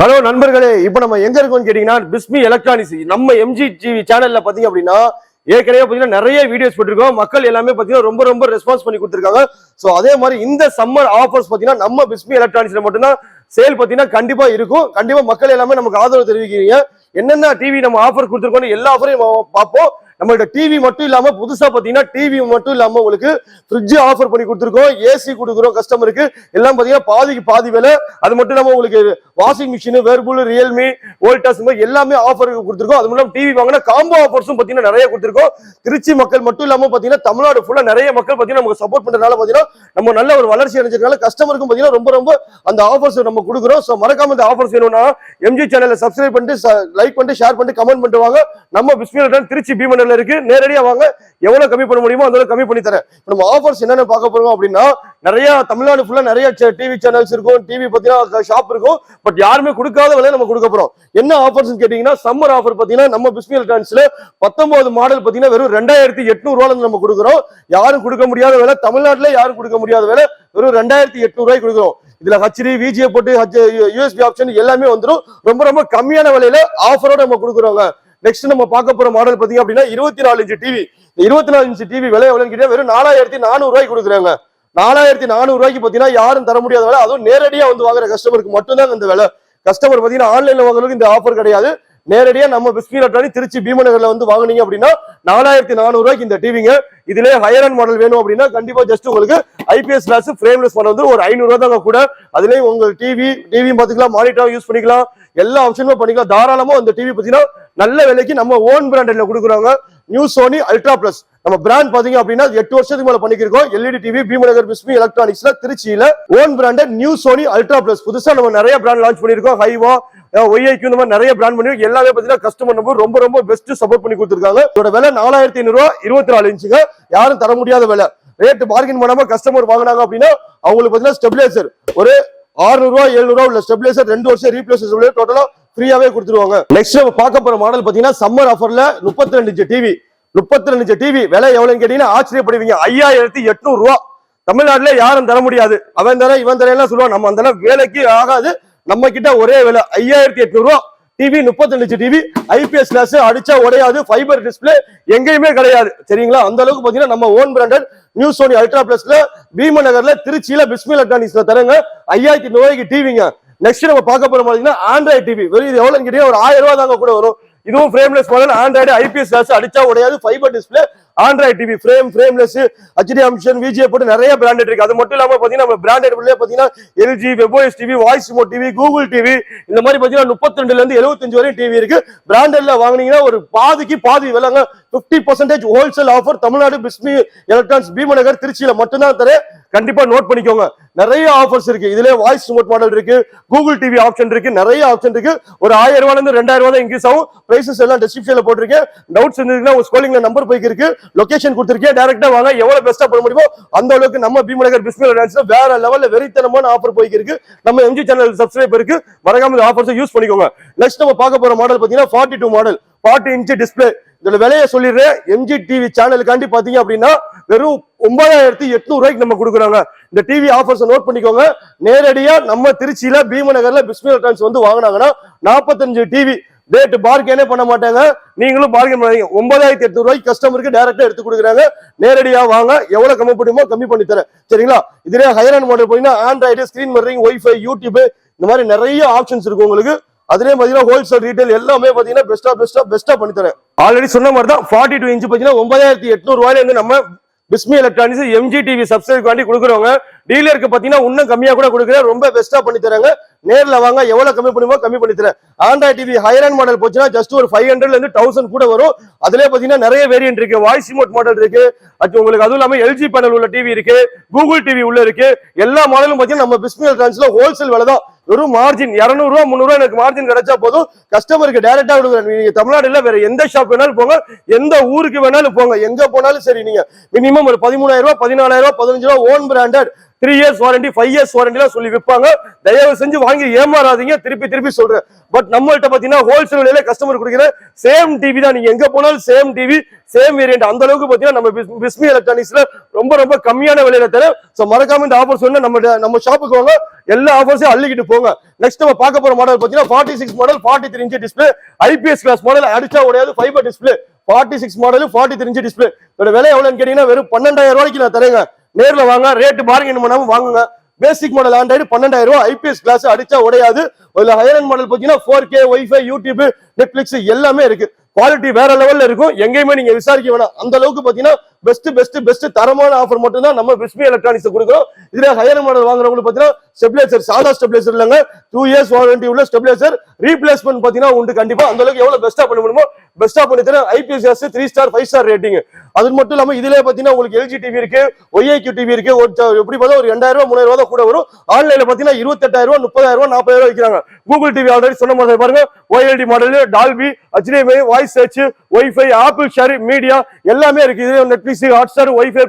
Hello நண்பர்களே இப்போ நம்ம எங்க இருக்கோம்னு கேட்டீங்கன்னா பிஸ்மி எலக்ட்ரானிக்ஸ் நம்ம எம்ஜி டிவி சேனல்ல பாத்தீங்க அப்படின்னா ஏற்கனவே பாத்தீங்கன்னா நிறைய வீடியோஸ் போட்டிருக்கோம். மக்கள் எல்லாமே பாத்தீங்கன்னா ரொம்ப ரொம்ப ரெஸ்பான்ஸ் பண்ணி கொடுத்துருக்காங்க. சோ அதே மாதிரி இந்த சம்மர் ஆஃபர்ஸ் பாத்தீங்கன்னா நம்ம பிஸ்மி எலக்ட்ரானிக்ஸ்ல மட்டும்தான் சேல் பாத்தீங்கன்னா கண்டிப்பா இருக்கும். கண்டிப்பா மக்கள் எல்லாமே நமக்கு ஆதரவு தெரிவிக்கிறீங்க. என்னென்ன டிவி நம்ம ஆஃபர் கொடுத்துருக்கோம் எல்லா ஆஃபரையும் பார்ப்போம். நம்மள்ட்ட டிவி மட்டும் இல்லாம புதுசா பாத்தீங்கன்னா டிவி மட்டும் இல்லாம உங்களுக்கு ஃப்ரிட்ஜ் ஆஃபர் பண்ணி கொடுத்துருக்கோம். ஏசி கொடுக்குறோம் கஸ்டமருக்கு எல்லாம் பாத்தீங்கன்னா பாதிக்கு பாதி விலை. அது மட்டும் இல்லாம உங்களுக்கு washing machine Whirlpool Realme Voltas மாதிரி எல்லாமே ஆஃபர் கொடுத்துருக்கோம். அது மட்டும் டிவி வாங்கினா காம்போ ஆஃபர்ஸும் பாத்தீங்கன்னா நிறைய கொடுத்துருக்கோம். திருச்சி மக்கள் மட்டும் இல்லாம பாத்தீங்கன்னா தமிழ்நாடு ஃபுல்லா நிறைய மக்கள் பாத்தீங்கன்னா நமக்கு சப்போர்ட் பண்றதுனால பாத்தீங்கன்னா நம்ம நல்ல ஒரு வளர்ச்சி அடைஞ்சிருக்கனால கஸ்டமருக்கும் பாத்தீங்கன்னா ரொம்ப ரொம்ப அந்த ஆஃபர்ஸ் நம்ம கொடுக்குறோம். ஸோ மறக்காம இந்த ஆஃபர்ஸ் வேணும்னா எம்ஜி சேனலை சப்ஸ்கிரைப் பண்ணிட்டு லைக் பண்ணிட்டு ஷேர் பண்ணிட்டு கமெண்ட் பண்ணிட்டு வாங்க. நம்ம பிஸ்மில் திருச்சி ஆஃபர்ல இருக்கு. நேரடியா வாங்க. எவ்வளவு கம்மி பண்ண முடியுமோ அந்த அளவுக்கு கம்மி பண்ணி தரேன். நம்ம ஆஃபர்ஸ் என்னென்ன பார்க்க போறோம் அப்படின்னா நிறைய தமிழ்நாடு ஃபுல்லா நிறைய டிவி சேனல்ஸ் இருக்கும். டிவி பார்த்தீங்கன்னா ஷாப் இருக்கும். பட் யாருமே கொடுக்காத விலையை நம்ம கொடுக்க போறோம். என்ன ஆஃபர்ஸ் கேட்டீங்கன்னா சம்மர் ஆஃபர் பாத்தீங்கன்னா நம்ம பிஸ்மி எலக்ட்ரானிக்ஸ்ல பத்தொன்பது மாடல் பாத்தீங்கன்னா வெறும் ரெண்டாயிரத்தி எட்நூறு ரூபாய் நம்ம கொடுக்குறோம். யாரும் கொடுக்க முடியாத விலை தமிழ்நாட்டுல யாரும் கொடுக்க முடியாத விலை வெறும் ரெண்டாயிரத்தி எட்நூறு ரூபாய் கொடுக்குறோம். இதுல ஹச்டி விஜிஏ போட்டு யூஎஸ்பி ஆப்ஷன் எல்லாமே வந்துடும் ரொம்ப ரொம்ப கம்மியான விலையில ஆஃபரோட நம்ம கொடுக்குறோங்க. நெக்ஸ்ட் நம்ம பார்க்க போற மாடல் பாத்தீங்க அப்படின்னா இருபத்தி நாலு இன்ச்சு டிவி இருபத்தி நாலு இன்ச்சு டிவி விலை எவ்வளவுன்னு கேட்டா வெறும் நாலாயிரத்தி நானூறு ரூபாய்க்கு கொடுக்குறாங்க. நாலாயிரத்தி நானூறு ரூபாய்க்கு பாத்தீங்கன்னா யாரும் தர முடியாத விலை. அதுவும் நேரடியா வந்து வாங்குற கஸ்டமருக்கு மட்டும்தான் இந்த விலை. கஸ்டமர் பாத்தீங்கன்னா ஆன்லைன்ல வாங்குறதுக்கு இந்த ஆஃபர் கிடையாது. நேரடியா நம்ம பிஸ்மி எலக்ட்ரானிக் திருச்சி பீமநகர்ல வந்து வாங்குனீங்க அப்படின்னா நாலாயிரத்தி நானூறு ரூபாய்க்கு இந்த டிவிங்க இதுலயே ஹையர் அண்ட் மாடல் வேணும் அப்படின்னா கண்டிப்பா ஜஸ்ட் உங்களுக்கு ஐபிஎஸ் கிளாஸ் ஃப்ரேம்லெஸ் மாடல் வந்து ஒரு ஐநூறு ரூபா தாங்க கூட. அதுலயும் உங்க டிவி டிவியும் பாத்துக்கலாம் மானிட்டரும் யூஸ் பண்ணிக்கலாம். எல்லா ஆப்ஷனுமே பண்ணிக்கலாம். தாராளமா அந்த டிவி பாத்தீங்கன்னா நல்ல விலைக்கு நம்ம ஓன் பிராண்டட்ல கொடுக்குறாங்க நியூ சோனி அல்ட்ரா பிளஸ் நம்ம பிராண்ட் பாத்தீங்க அப்படின்னா எட்டு வருஷத்துக்கு மேல பண்ணிருக்கோம் எல்இடி டிவி பீமநகர் பிஸ்மி எலக்ட்ரானிக்ஸ்ல திருச்சியில own branded new Sony ultra plus புதுசா நம்ம நிறைய பிராண்ட் லான்ச் பண்ணிருக்கோம் ஹைவா ஒய்ஐக்கு இந்த மாதிரி நிறைய பிராண்ட் பண்ணி எல்லாமே பாத்தீங்கன்னா கஸ்டமர் நம்பர் ரொம்ப ரொம்ப பெஸ்ட் சப்போர்ட் பண்ணி கொடுத்துருக்காங்க. இதோட விலை நாலாயிரத்தி ஐநூறு ரூபா இருபத்தி நாலு இன்ச்சுங்க. யாரும் தர முடியாத விலை. ரேட் பார்கின் பண்ணாம கஸ்டமர் வாங்கினாங்க அப்படின்னா அவங்களுக்கு பாத்தீங்கன்னா ஸ்டெபிலைசர் ஒரு ஆறுநூறுவா எழுநூறுவா உள்ள ஸ்டெபிலைசர் ரெண்டு வருஷம் ரீப்ளேஸ் டோட்டலா ஃப்ரீயாவே கொடுத்துருவாங்க. நெக்ஸ்ட் நம்ம பார்க்க போற மாடல் பாத்தீங்கன்னா சம்மர் ஆஃபர்ல முப்பத்தி ரெண்டு இன்ச்சு டிவி முப்பத்தி ரெண்டு இன்ச்சு டிவி விலை எவ்வளவுன்னு கேட்டீங்கன்னா ஆச்சரியப்படுவீங்க. ஐயாயிரத்தி எட்நூறு ரூபா. தமிழ்நாட்டுல யாரும் தர முடியாது. அவன் தர இவன் தர எல்லாம் சொல்லுவான். நம்ம அந்த வேலைக்கு ஆகாது. நம்ம கிட்ட ஒரே விலை. ஐயாயிரத்தி எட்நூறு ரூபா. டிவி முப்பத்தி இன்ச்சு டிவி ஐபிஎஸ் கிளாஸ் அடிச்சா உடையாது. ஃபைபர் டிஸ்பிளே எங்கேயுமே கிடையாது. சரிங்களா? அந்த அளவுக்கு பாத்தீங்கன்னா நம்ம own branded new Sony ultra பிளஸ்ல பீம நகர்ல திருச்சியில பிஸ்மி எலக்ட்ரானிக்ஸ்ல தரங்க ஐயாயிரத்தி ரூபாய்க்கு டிவிங்க நெக்ஸ்ட் நம்ம பார்க்க போற பாத்தீங்கன்னா ஆண்ட்ராய்டு டிவி வெறும் இது எவ்வளவு கேட்டீங்கன்னா ஒரு ஆயிரம் ரூபாய் தாங்க கூட வரும். இதுவும் frameless model Android IPS glass அடிச்சா உடையாது. Fibre display Android TV frame frameless HD அம்ஷன் VGA போட்டு நிறைய பிராண்டட் இருக்கு. அது மட்டும் இல்லாம பாத்தீங்கன்னா நம்ம பிராண்டட் பாத்தீங்கன்னா LG webOS TV voice mode TV Google TV இந்த மாதிரி பாத்தீங்கன்னா முப்பத்தி ரெண்டுல இருந்து எழுபத்தஞ்சு வரையும் டிவி இருக்கு. பிராண்டட்ல வாங்குனீங்கன்னா ஒரு பாதிக்கு பாதி விலைங்க. Fifty percentage wholesale offer Tamil Nadu Bismi electronics Bheemanagar திருச்சியில மட்டும்தான் தரேன். கண்டிப்பா நோட் பண்ணிக்கோங்க. நிறைய ஆஃபர்ஸ் இருக்கு. இதுல வாய்ஸ் ரிமோட் மாடல் இருக்கு. கூகுள் டிவி ஆப்ஷன் இருக்கு. நிறைய ஆப்ஷன் இருக்கு. ஒரு ஆயிரம் ரூபாய் இருந்து ரெண்டாயிரம் ரூபாய் இன்க்ரீஸ் ஆகும். பிரைசஸ் எல்லாம் டிஸ்கிரிப்ஷன்ல போட்டிருக்கேன். டவுட்ஸ் இருந்ததுன்னா உங்க ஸ்கோலிங்ல நம்பர் போய்க்கு இருக்கு. லொகேஷன் கொடுத்திருக்கேன். டேரக்டா வாங்க. எவ்வளவு பெஸ்டா பண்ண முடியுமோ அந்த அளவுக்கு நம்ம பீமநகர் பிஸ்மில் வேற லெவல்ல வெறித்தனமான ஆஃபர் போய்க்கு இருக்கு. நம்ம எம்ஜி சேனல் சப்ஸ்கிரைப் இருக்கு. மறக்காம ஆஃபர்ஸ் யூஸ் பண்ணிக்கோங்க. நெக்ஸ்ட் நம்ம பார்க்க போற மாடல் பாத்தீங்கன்னா forty two model forty inch display இதோட விலையை சொல்லிடுறேன் எம்ஜி டிவி சேனலுக்காண்டி பாத்தீங்க அப்படின்னா வெறும் ஒன்பதாயிரத்தி எட்நூறு ரூபாய்க்கு நம்ம கொடுக்குறாங்க. இந்த டிவி ஆஃபர்ஸ் நோட் பண்ணிக்கோங்க. நேரடியா நம்ம திருச்சியில பீமநகர்ல பிஸ்மி எலக்ட்ரானிக்ஸ் வந்து வாங்கினாங்கன்னா நாற்பத்தஞ்சு டிவி ரேட் பார்கெனே பண்ண மாட்டாங்க. நீங்களும் பார்கேன் பண்ணாதீங்க. ஒன்பதாயிரத்தி எட்நூறு ரூபாய்க்கு கஸ்டமருக்கு டேரக்டா எடுத்து கொடுக்குறாங்க. நேரடியா வாங்க. எவ்வளவு கம்மி பண்ணுமோ கம்மி பண்ணி தரேன். சரிங்களா? இதுலயே ஹையர் அண்ட் மாடல் போனீங்கன்னா Android screen mirroring wifi YouTube இந்த மாதிரி நிறைய ஆப்ஷன்ஸ் இருக்கு உங்களுக்கு. அதுலேயே பாத்தீங்கன்னா ஹோல்சேல் ரீட்டைல் எல்லாமே பாத்தீங்கன்னா பெஸ்டா பெஸ்டா பெஸ்டா பண்ணி தரேன் ஆல்ரெடி சொன்ன மாதிரி தான் ஃபார்ட்டி டூ இன்ச் பாத்தீங்கன்னா ஒன்பதாயிரத்தி எட்நூறு ரூபாயில இருந்து நம்ம Bismi electronics MG TV subscribe காண்டி கொடுக்குறவங்க டீலருக்கு பாத்தீங்கன்னா இன்னும் கம்மியா கூட கொடுக்குறேன். ரொம்ப பெஸ்டா பண்ணி தராங்க வாங்க எவ்வளவு கம்மி பண்ணுமோ கம்மி பண்ணி தரேன் Android TV higher end model போச்சுன்னா ஜஸ்ட் ஒரு ஃபைவ் ஹண்ட்ரட்ல இருந்து தௌசண்ட் கூட வரும். அதிலே பாத்தீங்கன்னா நிறைய வேரியன்ட் இருக்கு. வாய்ஸ் ரிமோட் மாடல் இருக்கு. அது உங்களுக்கு அதுவும் இல்லாம எல்ஜி பேனல் உள்ள டிவி இருக்கு. கூகுள் டிவி உள்ள இருக்கு. எல்லா மாடலும் பாத்தீங்கன்னா நம்ம பிஸ்மி எலக்ட்ரானிக்ஸ்ல ஹோல்சேல் விலை தான் வெறும் மார்ஜின் இருநூறு ரூபா முந்நூறு ரூபா எனக்கு மார்ஜின் கிடைச்சா போதும். கஸ்டமருக்கு டைரக்டா கொடுக்குறேன் நீங்க தமிழ்நாடுல வேற எந்த ஷாப் வேணாலும் போங்க. எந்த ஊருக்கு வேணாலும் போங்க. எங்க போனாலும் சரி நீங்க மினிமம் ஒரு பதிமூணாயிரம் ரூபாய் பதினாலாயிரம் ரூபாய் பதினஞ்சு ரூபா own branded three years warranty five years வாரண்டிலாம் சொல்லி விற்பாங்க. தயவு செஞ்சு வாங்கி ஏமாறாதீங்க. திருப்பி திருப்பி சொல்றேன். பட் நம்மள்ட்ட பாத்தீங்கன்னா ஹோல்சேல் விலையில கஸ்டமர் கொடுக்குற சேம் டிவி தான். நீங்க எங்க போனாலும் சேம் டிவி சேம் வேரியன்ட் அந்த அளவுக்கு பாத்தீங்கன்னா நம்ம பிஸ்- பிஸ்மி எலக்ட்ரானிக்ஸ்ல ரொம்ப ரொம்ப கம்மியான விலையில தரேன். சோ மறக்காம இந்த ஆஃபர் சொன்னா நம்ம நம்ம ஷாப்புக்கு வாங்க. எல்லா ஆஃபர்ஸையும் அள்ளிக்கிட்டு போங்க. நெக்ஸ்ட் நம்ம பார்க்க போற மாடல் பாத்தீங்கன்னா forty six model forty three inch display IPS glass model அடிச்சா உடையாது fibre display forty six model forty three inch display இதோட விலை எவ்வளவுன்னு கேட்டீங்கன்னா வெறும் பன்னெண்டாயிரம் ரூபாய்க்கு நான் தரேங்க. நேர்ல வாங்க ரேட்டு பார்கெயின் பண்ணாம வாங்குங்க. பேசிக் மாடல் ஆண்ட்ராய்டு பன்னெண்டாயிரம் ரூபாய் ஐபிஎஸ் கிளாஸ் அடிச்சா உடையாது. இதுல ஹையர் மாடல் பாத்தீங்கன்னா four K wifi YouTube Netflix எல்லாமே இருக்கு. குவாலிட்டி வேற லெவல்ல இருக்கும். எங்கேயுமே நீங்க விசாரிக்க வேணாம். அந்த அளவுக்கு பாத்தீங்கன்னா பெஸ்ட் பெஸ்ட் பெஸ்ட் தரமான ஆஃபர் மட்டும் தான் நம்ம பிஸ்மி எலக்ட்ரானிக்ஸ் கொடுக்குறோம். இதுல ஹையர் மாடல் வாங்குறவங்களுக்கு பாத்தீங்கன்னா ஸ்டெபிலைசர் சாதா ஸ்டெபிலைசர் இல்லைங்க. டூ இயர்ஸ் வாரண்டி உள்ள ஸ்டெபிலைசர் ரீப்ளேஸ்மெண்ட் பாத்தீங்கன்னா உண்டு கண்டிப்பா. அந்த அளவுக்கு எவ்வளவு பெஸ்டா பண்ண முடியுமோ பெஸ்டா பண்ணி தரேன். IPS three star five star rating அது மட்டும் இல்லாம இதுல பாத்தீங்கன்னா உங்களுக்கு எல்ஜி டிவி இருக்கு ஒய்ஐக்யூ டிவி இருக்கு. ஒரு எப்படி பார்த்தா ஒரு ரெண்டாயிரம் ரூபாய் மூணாயிரம் ரூபாய் தான் கூட வரும். ஆன்லைன்ல பாத்தீங்கன்னா இருபத்தெட்டாயிரம் ரூபாய் முப்பதாயிரம் ரூபாய் நாற்பதாயிரம் ரூபாய் விற்கிறாங்க கூகுள் டிவி ஆல்ரெடி சொன்ன மாதிரி பாருங்க. YLD model Dolby HDMI voice search wifi Apple share media எல்லாமே இருக்கு. இது Netflix Hotstar wifi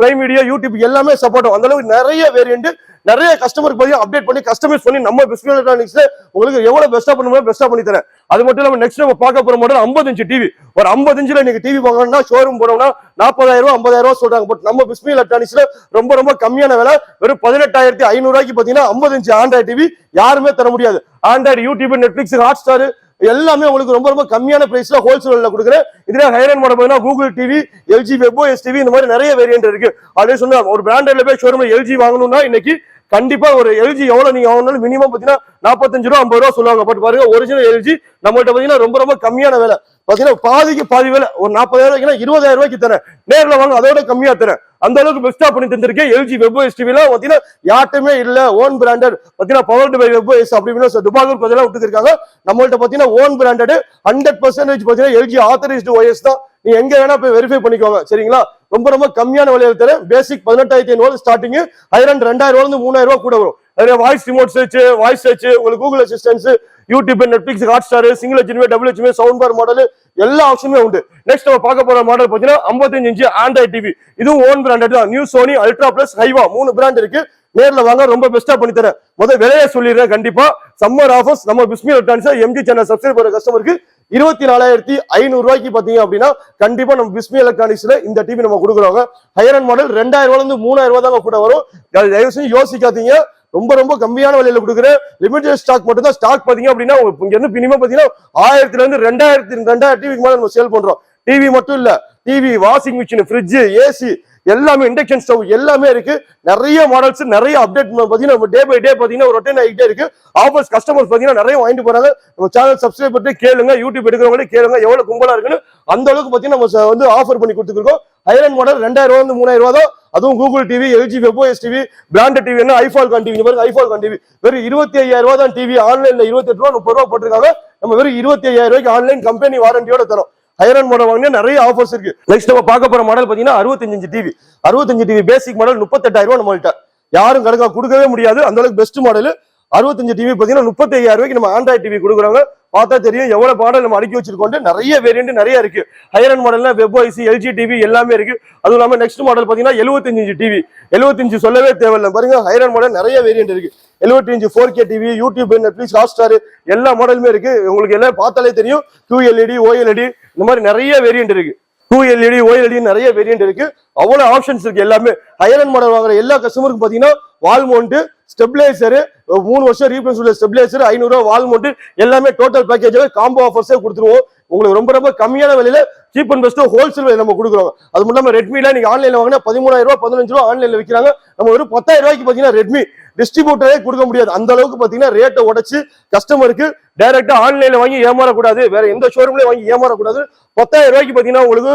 Prime media YouTube எல்லாமே சப்போர்ட் ஆகும். அந்த அளவுக்கு நிறைய வேரியன்ட் நிறைய கஸ்டமருக்கு பார்த்தீங்கன்னா அப்டேட் பண்ணி கஸ்டமைஸ் பண்ணி நம்ம பிஸ்கட் எலக்ட்ரானிக்ஸ் உங்களுக்கு எவ்வளவு பெஸ்டா பண்ண முடியும் பெஸ்டா பண்ணி தரேன். அது மட்டும் இல்லாம நெக்ஸ்ட் நம்ம பார்க்க போற மாடல் 50 இன்ச் டிவி ஒரு 50 இன்ச்ல நீங்க டிவி வாங்கணும்னா ஷோரூம் போனோம்னா நாற்பதாயிரம் ரூபாய் ஐம்பதாயிரம் ரூபாய் சொல்றாங்க. பட் நம்ம பிஸ்மி எலக்ட்ரானிக்ஸ்ல ரொம்ப ரொம்ப கம்மியான விலை. வெறும் பதினெட்டாயிரத்தி ஐநூறு ரூபாய்க்கு பாத்தீங்கன்னா 50 இன்ச் ஆண்ட்ராய்டு டிவி யாருமே தர முடியாது. Android YouTube Netflix Hotstar எல்லாமே உங்களுக்கு ரொம்ப ரொம்ப கம்மியான பிரைஸ்ல ஹோல்சேல்ல கொடுக்குறேன். இதுல ஹைரன் மாடல் பார்த்தீங்கன்னா Google TV LG webOS TV இந்த மாதிரி நிறைய வேரியன்ட் இருக்கு. அதே சொன்னா ஒரு பிராண்டட்ல போய் ஷோரூம்ல எல்ஜி வாங்கணும்னா இன்னைக்கு கண்டிப்பா ஒரு எல்ஜி எவ்வளவு நீங்க வாங்கினாலும் மினிமம் பாத்தீங்கன்னா நாற்பத்தஞ்சு ரூபா ஐம்பது ரூபா சொல்லுவாங்க. பட் பாருங்க ஒரிஜினல் எல்ஜி நம்மள்ட்ட பாத்தீங்கன்னா ரொம்ப ரொம்ப கம்மியான விலை. பாத்தீங்கன்னா பாதிக்கு பாதி விலை. ஒரு நாற்பதாயிரம் ரூபாய்க்கு இருபதாயிரம் ரூபாய்க்கு தரேன். நேரில் வாங்க அதோட கம்மியா தரேன். அந்த அளவுக்கு பெஸ்டா பண்ணி தந்திருக்கேன். எல்ஜி வெப் எஸ் டிவில பாத்தீங்கன்னா யார்ட்டுமே இல்ல. ஓன் பிராண்டட் பாத்தீங்கன்னா பவர் பை வெப் எஸ் அப்படின்னு துபாகூர் பதிலாக விட்டுருக்காங்க நம்மள்ட்ட பாத்தீங்கன்னா ஓன் பிராண்டட் ஹண்ட்ரட் பர்சன்டேஜ் பாத்தீங்கன்னா எல்ஜி ஆத்தரைஸ்டு ஒய்எஸ் தான். நீ எங்க வேணா போய் வெரிஃபை பண்ணிக்கோங்க. சரிங்களா? ரொம்ப ரொம்ப கம்மியான விலையில தரேன். பேசிக் பதினெட்டாயிரத்தி ஐநூறு ஸ்டார்டிங் ஐரன் ரெண்டாயிரம் இருந்து மூணாயிரம் ரூபாய் கூட வரும். நிறைய voice remote search voice search உங்களுக்கு Google assistance YouTube Netflix Hotstar single HDMI double HDMI sound bar model எல்லா ஆப்ஷனுமே உண்டு. நெக்ஸ்ட் நம்ம பார்க்க போற மாடல் பாத்தீங்கன்னா 55 இன்ச் ஆண்ட்ராய்ட் டிவி இதுவும் ஓன் பிராண்டட் தான். நியூ சோனி அல்ட்ரா பிளஸ் ஹைவா மூணு பிராண்ட் இருக்கு. நேர்ல வாங்க ரொம்ப பெஸ்டா பண்ணி தரேன். முதல் விலையை சொல்லிடுறேன் கண்டிப்பா. சம்மர் ஆஃபர்ஸ் நம்ம Bismi electronics MG channel subscribe பண்ற கஸ்டமருக்கு இருபத்தி நாலாயிரத்தி ஐநூறு ரூபாய்க்கு பாத்தீங்க அப்படின்னா கண்டிப்பா நம்ம பிஸ்மி எலக்ட்ரானிக்ஸ்ல இந்த டிவி நம்ம கொடுக்குறோங்க ஹையர் அண்ட் மாடல் ரெண்டாயிரம் ரூபாய் இருந்து மூணாயிரம் ரூபாய் தாங்க கூட வரும். தயவு செஞ்சு யோசிக்காதீங்க. ரொம்ப ரொம்ப கம்மியான விலையில கொடுக்குறேன். லிமிடெட் ஸ்டாக் மட்டும் தான் ஸ்டாக் பாத்தீங்க அப்படின்னா உங்களுக்கு இங்க இருந்து மினிமம் பாத்தீங்கன்னா ஆயிரத்துல இருந்து ரெண்டாயிரத்தி ரெண்டாயிரம் டிவிக்கு மேல நம்ம சேல் பண்றோம். டிவி மட்டும் இல்ல TV washing machine fridge AC எல்லாமே இண்டக்ஷன் ஸ்டவ் எல்லாமே இருக்கு. நிறைய மாடல்ஸ் நிறைய அப்டேட் பாத்தீங்கன்னா டே பை டே பாத்தீங்கன்னா ஒரு ரொட்டீன் ஆகிட்டே இருக்கு. ஆஃபர்ஸ் கஸ்டமர்ஸ் பாத்தீங்கன்னா நிறைய வாங்கிட்டு போறாங்க. நம்ம சேனல் சப்ஸ்கிரைப் பண்ணி கேளுங்க யூடியூப் எடுக்கிறவங்களே கேளுங்க எவ்வளவு கும்பலா இருக்குன்னு. அந்த அளவுக்கு பாத்தீங்கன்னா நம்ம வந்து ஆஃபர் பண்ணி கொடுத்துருக்கோம். ஹைரன் மாடல் ரெண்டாயிரம் ரூபா மூணாயிரம் ரூபா தான். அதுவும் Google TV LG webOS TV branded TV என்ன? ஐஃபால் கான் டிவி பாருங்க ஐஃபால் கான் டிவி வெறும் இருபத்தி ஐயாயிரம் ரூபா தான் டிவி ஆன்லைன்ல இருபத்தி எட்டு ரூபா முப்பது ரூபா போட்டிருக்காங்க. நம்ம வெறும் இருபத்தி ஐயாயிரம் ரூபாய்க்கு ஆன்லைன் கம்பெனி வாரண்டியோட தரோம். ஐரன் மாடல் வாங்கினா நிறைய ஆஃபர்ஸ் இருக்கு. நெக்ஸ்ட் நம்ம பார்க்க போற மாடல் பாத்தீங்கன்னா அறுபத்தஞ்சு டிவி அறுபத்தஞ்சு டிவி பேசிக் மாடல் முப்பத்தெட்டாயிரம் ரூபாய் நம்மள்ட்ட யாரும் கணக்கா கொடுக்கவே முடியாது. அந்த அளவுக்கு பெஸ்ட் மாடல் அறுபத்தஞ்சு டிவி பாத்தீங்கன்னா முப்பத்தி ஐயாயிரம் ரூபாய்க்கு நம்ம ஆண்ட்ராய்ட் டிவி கொடுக்குறாங்க. பார்த்தா தெரியும் எவ்வளவு மாடல் நம்ம அடுக்கி வச்சிருக்கோம் நிறைய வேரியன்ட் நிறைய இருக்கு. ஹைரன் மாடல்ல வெப் ஐசி எல்ஜி டிவி எல்லாமே இருக்கு. அதுவும் இல்லாம நெக்ஸ்ட் மாடல் பாத்தீங்கன்னா எழுபத்தஞ்சு டிவி 75 சொல்லவே தேவையில்லை. பாருங்க ஹைரன் மாடல் நிறைய வேரியன்ட் இருக்கு. 75 four K TV YouTube Netflix Hotstar எல்லா மாடலுமே இருக்கு. உங்களுக்கு எல்லாம் பார்த்தாலே தெரியும். கியூஎல்இடி ஓஎல்இடி இந்த மாதிரி நிறைய வேரியன்ட் இருக்கு. டூ எல்இடி ஓஎல்இடி நிறைய வேரியன்ட் இருக்கு. அவ்வளவு ஆப்ஷன்ஸ் இருக்கு எல்லாமே. ஹையரன் மாடல் வாங்குற எல்லா கஸ்டமருக்கும் பாத்தீங்கன்னா வால் மவுண்ட் ஸ்டெபிலைசரு மூணு வருஷம் ரீப்ளேஸ் உள்ள ஸ்டெபிலைசர் ஐநூறுரூவா ரூபாய் வால் எல்லாமே டோட்டல் பேக்கேஜ் காம்போ ஆஃபர்ஸே கொடுத்துருவோம். உங்களுக்கு ரொம்ப ரொம்ப கம்மியான விலையில சீப் அண்ட் பெஸ்ட் ஹோல்சேல் விலை நம்ம கொடுக்குறோம். அது மட்டும் இல்லாம ரெட்மில நீங்க ஆன்லைன்ல வாங்கினா பதிமூணாயிரம் ரூபாய் பதினஞ்சு ரூபாய் ஆன்லைன்ல விற்கிறாங்க நம்ம ஒரு பத்தாயிரம் ரூபாய்க்கு பாத்தீங்கன்னா ரெட்மி டிஸ்ட்ரிபியூட்டரே கொடுக்க முடியாது. அந்த அளவுக்கு பாத்தீங்கன்னா ரேட்டை உடச்சு கஸ்டமருக்கு டைரக்டா ஆன்லைன்ல வாங்கி ஏமாறக்கூடாது. வேற எந்த ஷோரூம்லயும் வாங்கி ஏமாறக்கூடாது. பத்தாயிரம் ரூபாய்க்கு பாத்தீங்கன்னா உங்களுக்கு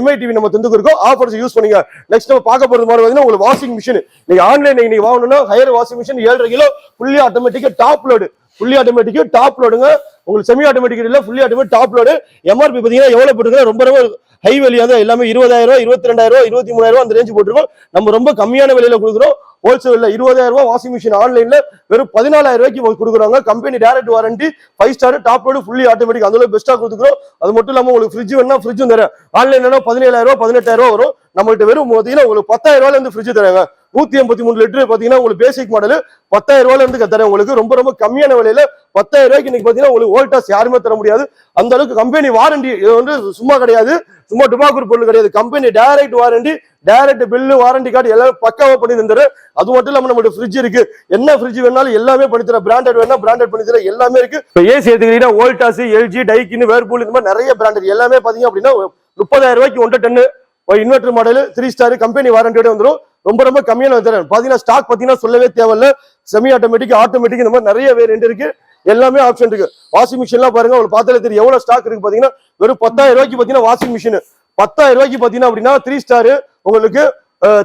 எம்ஐ டிவி நம்ம தந்துக்கு இருக்கோம் ஆஃபர்ஸ் யூஸ் பண்ணுங்க. நெக்ஸ்ட் நம்ம பார்க்க போறது மாதிரி பாத்தீங்கன்னா உங்களுக்கு வாஷிங் மிஷின் நீங்க ஆன்லைன் நீங்க வாங்கணும்னா ஹையர் வாஷிங் மிஷின் ஏழரை கிலோ ஃபுல்லி ஆட்டோமேட்டிக்கா top load fully automatic top லோடுங்க உங்களுக்கு செமி ஆட்டோமேட்டிக் இல்ல fully automatic top load MRP பாத்தீங்கன்னா எவ்வளவு போட்டுருக்கோம் ரொம்ப ரொம்ப ஹை வெளியா தான். எல்லாமே இருபதாயிரம் ரூபாய் இருபத்தி ரெண்டாயிரம் ரூபாய் இருபத்தி மூணாயிரம் அந்த ரேஞ்ச் போட்டிருக்கோம். நம்ம ரொம்ப கம்மியான விலையில கொடுக்குறோம். ஹோல்சேல்ல இருபதாயிரம் ரூபாய் வாஷிங் மிஷின் ஆன்லைன்ல வெறும் பதினாலாயிரம் ரூபாய்க்கு கொடுக்குறாங்க. Company direct warranty five star top load fully automatic அந்த அளவுக்கு பெஸ்ட்டா கொடுக்குறோம் அது மட்டும் இல்லாம உங்களுக்கு ஃப்ரிட்ஜ் வேணா ஃப்ரிட்ஜும் தரேன். ஆன்லைன்ல பதினேழாயிரம் ரூபாய் பதினெட்டாயிரம் ரூபாய் வரும். நம்மள்ட்ட வெறும் பாத்தீங்கன்னா உங்களுக்கு பத்தாயிரம் ரூபாயில இருந்து ஃப்ரிட்ஜ் தராங்க. நூத்தி எண்பத்தி மூணு லிட்டர் பாத்தீங்கன்னா உங்களுக்கு பேசிக் மாடல் பத்தாயிரம் ரூபாயில இருந்து தரேன் உங்களுக்கு. ரொம்ப ரொம்ப கம்மியான விலையில பத்தாயிரம் ரூபாய்க்கு இன்னைக்கு பாத்தீங்கன்னா உங்களுக்கு ஓல்டாஸ் யாருமே தர முடியாது. அந்த அளவுக்கு கம்பெனி வாரண்டி இது வந்து சும்மா கிடையாது. சும்மா டுபாக்கூர் பொருள் கிடையாது. Company direct warranty direct bill warranty card எல்லாம் பக்காவா பண்ணி தந்துரு. அது மட்டும் இல்லாம நம்மளுடைய ஃப்ரிட்ஜ் இருக்கு. என்ன ஃப்ரிட்ஜ் வேணாலும் எல்லாமே பண்ணி தர பிராண்டட் வேணா பிராண்டட் பண்ணி தர எல்லாமே இருக்கு. இப்போ ஏசி எடுத்துக்கிட்டீங்கன்னா ஓல்டாஸ் எல்ஜி டைக்கின் வேர்பூல் இந்த மாதிரி நிறைய பிராண்டட் எல்லாமே பாத்தீங்க அப்படின்னா முப்பதாயிரம் ரூபாய்க்கு ஒன்றரை ton inverter model three star company வாரண்டியோட வந்துடும் ரொம்ப ரொம்ப கம்மியான தரேன் பாத்தீங்கன்னா ஸ்டாக் பாத்தீங்கன்னா சொல்லவே தேவையில்ல. செமி ஆட்டோமேட்டிக் ஆட்டோமேட்டிக் இந்த மாதிரி நிறைய வேரியன்ட் இருக்கு. எல்லாமே ஆப்ஷன் இருக்கு. வாஷிங் மிஷின்லாம் பாருங்க உங்களுக்கு பார்த்தாலே தெரியும். எவ்வளவு ஸ்டாக் இருக்கு பாத்தீங்கன்னா? வெறும் பத்தாயிரம் ரூபாய்க்கு பாத்தீங்கன்னா வாஷிங் மிஷின் பத்தாயிரம் ரூபாய்க்கு பாத்தீங்கன்னா அப்படின்னா த்ரீ ஸ்டார் உங்களுக்கு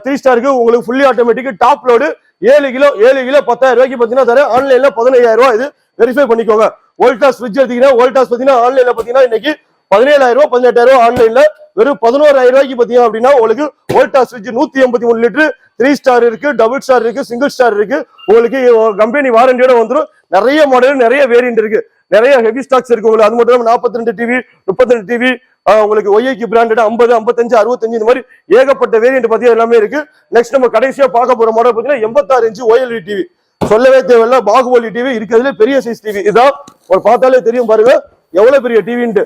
த்ரீ ஸ்டாருக்கு உங்களுக்கு ஃபுல்லி ஆட்டோமேட்டிக் டாப் லோடு ஏழு கிலோ ஏழு கிலோ பத்தாயிரம் ரூபாய்க்கு பாத்தீங்கன்னா தர ஆன்லைன்ல பதினையாயிரம் ரூபாய் இது. வெரிஃபை பண்ணிக்கோங்க. ஓல்டாஸ் ஃப்ரிட்ஜ் எடுத்தீங்கன்னா ஓல்டாஸ் பாத்தீங்கன்னா ஆன்லைன்ல பாத்தீங்கன்னா இன்னைக்கு பதினேழாயிரம் ரூபாய் பதினெட்டாயிரம் ரூபாய் ஆன்லைன்ல வெறும் பதினோராயிரம் ரூபாய்க்கு பாத்தீங்க அப்படின்னா உங்களுக்கு வோல்டாஸ் ஸ்விட்ச் நூத்தி எண்பத்தி மூணு லிட்டர் த்ரீ ஸ்டார் இருக்கு டபுள் ஸ்டார் இருக்கு சிங்கிள் ஸ்டார் இருக்கு. உங்களுக்கு கம்பெனி வாரண்டியோட வந்துடும் நிறைய மாடல் நிறைய வேரியன்ட் இருக்கு. நிறைய ஹெவி ஸ்டாக்ஸ் இருக்கு உங்களுக்கு. அது மட்டும் இல்லாமல் நாற்பத்தி ரெண்டு டிவி முப்பத்தி ரெண்டு டிவி உங்களுக்கு ஒய்ஐக்கு பிராண்டட் ஐம்பது ஐம்பத்தஞ்சு அறுபத்தஞ்சு இந்த மாதிரி ஏகப்பட்ட வேரியன்ட் பார்த்தீங்கன்னா எல்லாமே இருக்கு. நெக்ஸ்ட் நம்ம கடைசியா பார்க்க போற மாடல் பாத்தீங்கன்னா எண்பத்தாறு இன்ச்சு ஓஎல்இ டிவி சொல்லவே தேவையில்ல. பாகுபலி டிவி இருக்கிறதுல பெரிய சைஸ் டிவி இதான் ஒரு பார்த்தாலே தெரியும் பாருங்க. எவ்வளவு பெரிய டிவின்ட்டு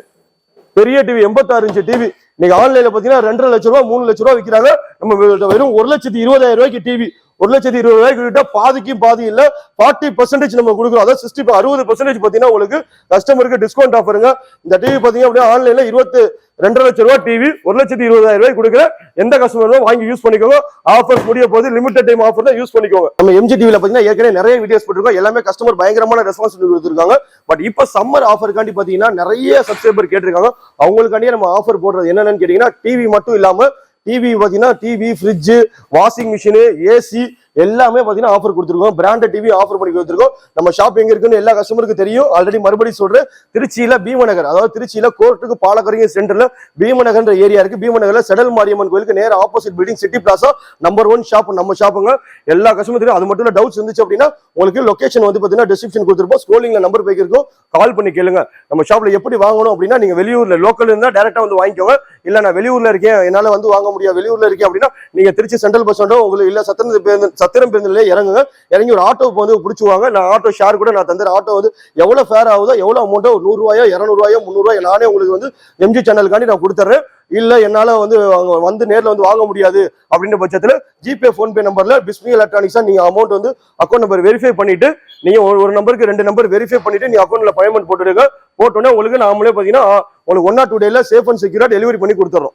பெரிய டிவி எண்பத்தாறு இன்ச்சு டிவி இன்னைக்கு ஆன்லைன்ல பாத்தீங்கன்னா ரெண்டரை லட்ச ரூபா மூணு லட்ச ரூபா விற்கிறாங்க நம்ம வெறும் ஒரு லட்சத்தி இருபதாயிரம் ரூபாய்க்கு டிவி ஒரு லட்சத்தி இருபது ரூபாய்க்கு கிட்ட பாதிக்கும் பாதி இல்ல. ஃபார்ட்டி பர்சன்டேஜ் நம்ம கொடுக்குறோம். அதாவது சிக்ஸ்டி அறுபது பர்சன்டேஜ் பாத்தீங்கன்னா உங்களுக்கு கஸ்டமருக்கு டிஸ்கவுண்ட் ஆஃபருங்க இந்த டிவி பாத்தீங்க அப்படின்னா ஆன்லைன்ல இருபத்தி ரெண்டரை லட்சம் ரூபாய் டிவி ஒரு லட்சத்தி இருபதாயிரம் ரூபாய் கொடுக்குற எந்த கஸ்டமரும் வாங்கி யூஸ் பண்ணிக்கோங்க. ஆஃபர்ஸ் முடிய போது லிமிடெட் டைம் ஆஃபர் தான் யூஸ் பண்ணிக்கோங்க. நம்ம எம்ஜி டிவில பாத்தீங்கன்னா ஏற்கனவே நிறைய வீடியோஸ் போட்டிருக்கோம். எல்லாமே கஸ்டமர் பயங்கரமான ரெஸ்பான்ஸ் கொடுத்துருக்காங்க. பட் இப்போ சம்மர் ஆஃபருக்காண்டி பாத்தீங்கன்னா நிறைய சப்ஸ்கிரைபர் கேட்டிருக்காங்க. அவங்களுக்காண்டியே நம்ம ஆஃபர் போடுறது என்னென்னு கேட்டீங்கன்னா டிவி மட்டும் இல்லாம டிவி பார்த்தீங்கன்னா TV fridge washing machine AC எல்லாமே பார்த்தீங்கன்னா ஆஃபர் கொடுத்துருக்கோம். பிராண்டட் டிவி ஆஃபர் பண்ணி கொடுத்துருக்கோம். நம்ம ஷாப் எங்க இருக்குன்னு எல்லா கஸ்டமருக்கும் தெரியும். ஆல்ரெடி மறுபடியும் சொல்றேன். திருச்சியில பீமநகர் அதாவது திருச்சியில கோர்ட்டுக்கு பாலக்கரையும் சென்டர்ல பீமநகர்ன்ற ஏரியா இருக்கு. பீமநகர்ல செடல் மாரியம்மன் கோயிலுக்கு நேர opposite building city plaza number one shop நம்ம ஷாப்புங்க எல்லா கஸ்டமர் தெரியும். அது மட்டும் இல்ல டவுட்ஸ் இருந்துச்சு அப்படின்னா உங்களுக்கு லொகேஷன் வந்து பாத்தீங்கன்னா டிஸ்கிரிப்ஷன் கொடுத்துருப்போம். ஸ்க்ரோலிங்ல நம்பர் போய்க்கிருக்கோம் கால் பண்ணி கேளுங்க. நம்ம ஷாப்ல எப்படி வாங்கணும் அப்படின்னா நீங்க வெளியூர்ல லோக்கல் இருந்தா டேரக்டா வந்து வாங்கிக்கோங்க. இல்ல நான் வெளியூர்ல இருக்கேன். என்னால வந்து வாங்க முடியாது. வெளியூர்ல இருக்கேன் அப்படின்னா நீங்க திருச்சி சென்ட்ரல் பஸ் ஸ்டாண்டோ உங்களுக்கு இல்ல சத்திரம் சத்திரம் பேருந்துல இறங்குங்க. இறங்கி ஒரு ஆட்டோ வந்து பிடிச்சுவாங்க நான் ஆட்டோ ஷேர் கூட நான் தந்துடுற ஆட்டோ வந்து எவ்வளவு ஃபேர் ஆகுதோ எவ்வளவு அமௌண்ட்டோ நூறு நூறுரூவாயோ இரநூறுவாயோ முந்நூறுவாயோ நானே உங்களுக்கு வந்து எம்ஜி சேனலுக்காண்டி நான் கொடுத்துறேன். இல்ல என்னால வந்து அவங்க வந்து நேர்ல வந்து வாங்க முடியாது அப்படின்ற பட்சத்துல ஜிபே ஃபோன்பே நம்பர்ல பிஸ்மி எலக்ட்ரானிக்ஸா நீங்க அமௌண்ட் வந்து அக்கௌண்ட் நம்பர் வெரிஃபை பண்ணிட்டு நீங்க ஒரு ஒரு நம்பருக்கு ரெண்டு நம்பர் வெரிஃபை பண்ணிட்டு நீ அக்கௌண்ட்ல பேமெண்ட் போட்டுடுங்க. போட்டோன்னே உங்களுக்கு நாமளே பாத்தீங்கன்னா உங்களுக்கு ஒன் ஆர் டூ டேல சேஃப் அண்ட் செக்யூரா டெலிவரி பண்ணி கொடுத்துறோம்.